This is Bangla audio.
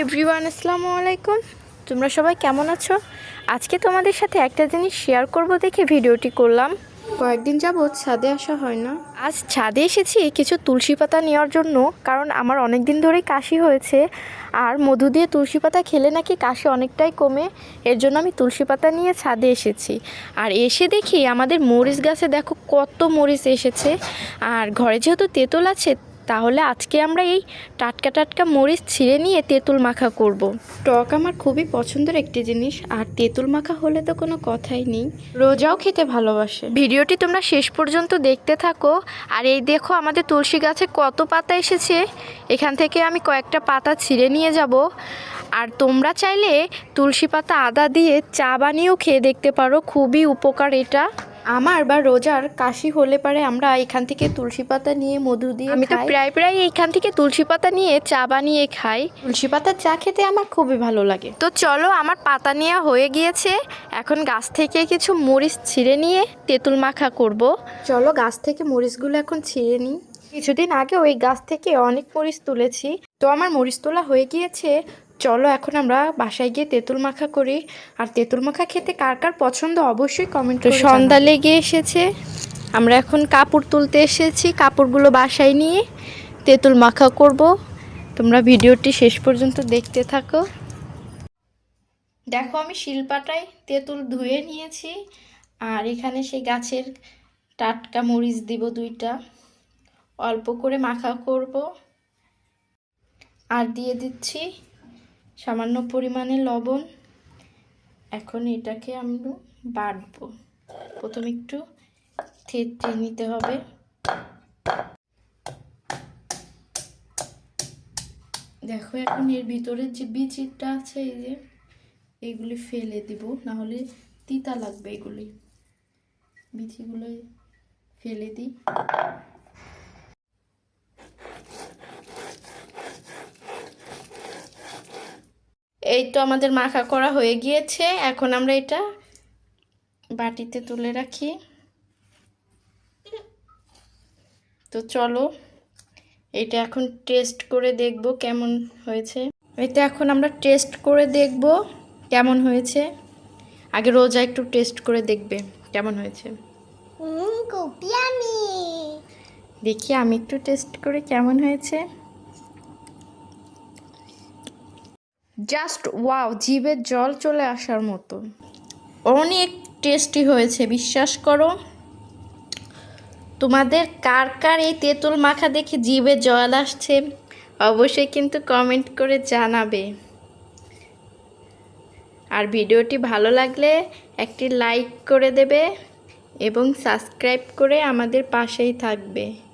এভরিওয়ান আসসালামু আলাইকুম। তোমরা সবাই কেমন আছো? আজকে তোমাদের সাথে একটা জিনিস শেয়ার করব দেখে ভিডিওটি করলাম। কয়েকদিন যাবৎ ছাদে আসা হয় না। আজ ছাদে এসেছি কিছু তুলসী পাতা নেওয়ার জন্য কারণ আমার অনেক দিন ধরেই কাশি হয়েছে। আর মধু দিয়ে তুলসী পাতা খেলে নাকি কাশি অনেকটাই কমে এর জন্য আমি তুলসী পাতা নিয়ে ছাদে এসেছি। আর এসে দেখি আমাদের মরিচ গাছে দেখো কত মরিচ এসেছে। আর ঘরে যেহেতু তেঁতুল আছে তাহলে আজকে আমরা এই টাটকা টাটকা মরিচ ছিঁড়ে নিয়ে তেঁতুল মাখা করব। টক আমার খুবই পছন্দের একটি জিনিস আর তেঁতুল মাখা হলে তো কোনো কথাই নেই। রোজাও খেতে ভালোবাসে। ভিডিওটি তোমরা শেষ পর্যন্ত দেখতে থাকো। আর এই দেখো আমাদের তুলসী গাছে কত পাতা এসেছে। এখান থেকে আমি কয়েকটা পাতা ছিঁড়ে নিয়ে যাব। আর তোমরা চাইলে তুলসী পাতা আদা দিয়ে চা বানিয়েও খেয়ে দেখতে পারো। খুবই উপকার এটা। আমার বা রোজার কাশি হলে পারে আমরা এখান থেকে তুলসী পাতা নিয়ে মধু দিয়ে আমি তো প্রায় প্রায় এখান থেকে তুলসী পাতা নিয়ে চা বানিয়ে খাই। তুলসী পাতার চা খেতে আমার খুবই ভালো লাগে। তো চলো আমার পাতা নেওয়া হয়ে গিয়েছে। এখন গাছ থেকে কিছু মরিচ ছিঁড়ে নিয়ে তেঁতুল মাখা করব। চলো গাছ থেকে মরিচগুলো এখন ছিঁড়ে নিই। কিছুদিন আগে ওই গাছ থেকে অনেক মরিচ তুলেছি। তো আমার মরিচ তোলা হয়ে গিয়েছে। চলো এখন আমরা বাসায় গিয়ে তেঁতুল মাখা করি। আর তেঁতুল মাখা খেতে কার কার পছন্দ অবশ্যই কমেন্ট করে সন্ধ্যা লেগে এসেছে। আমরা এখন কাপড় তুলতে এসেছি কাপড়গুলো বাসায় নিয়ে তেঁতুল মাখা করব। তোমরা ভিডিওটি শেষ পর্যন্ত দেখতে থাকো। দেখো আমি শিলপাটায় তেঁতুল ধুয়ে নিয়েছি আর এখানে সেই গাছের টাটকা মরিচ দিব দুইটা। অল্প করে মাখা করব। আর দিয়ে দিচ্ছি সামান্য পরিমাণে লবণ। এখন এটাকে আমরা বাটবো। প্রথমে একটু থেতে নিতে হবে। দেখো, এখন এর ভিতরে যে বিচিটা আছে, এই যে, এগুলি ফেলে দিব। না হলে তিতা লাগবে এগুলি। বিচিগুলো ফেলে দিই। এই তো আমাদের মাখা করা হয়ে গিয়েছে। এখন আমরা এটা বাটিতে তুলে রাখি। তো চলো এটা এখন টেস্ট করে দেখব কেমন হয়েছে। এটা এখন আমরা টেস্ট করে দেখব কেমন হয়েছে। আগে রোজা একটু টেস্ট করে দেখবে কেমন হয়েছে। দেখি আমি একটু টেস্ট করে কেমন হয়েছে। জাস্ট ওয়াও জিভের জল চলে আসার মতো। অনেক টেস্টি হয়েছে, বিশ্বাস করো। তোমাদের কার কার এই তেঁতুল মাখা দেখে জিভে জল আসছে, অবশ্যই কিন্তু কমেন্ট করে জানাবে। আর ভিডিওটি ভালো লাগলে একটি লাইক করে দেবে এবং সাবস্ক্রাইব করে আমাদের পাশেই থাকবে।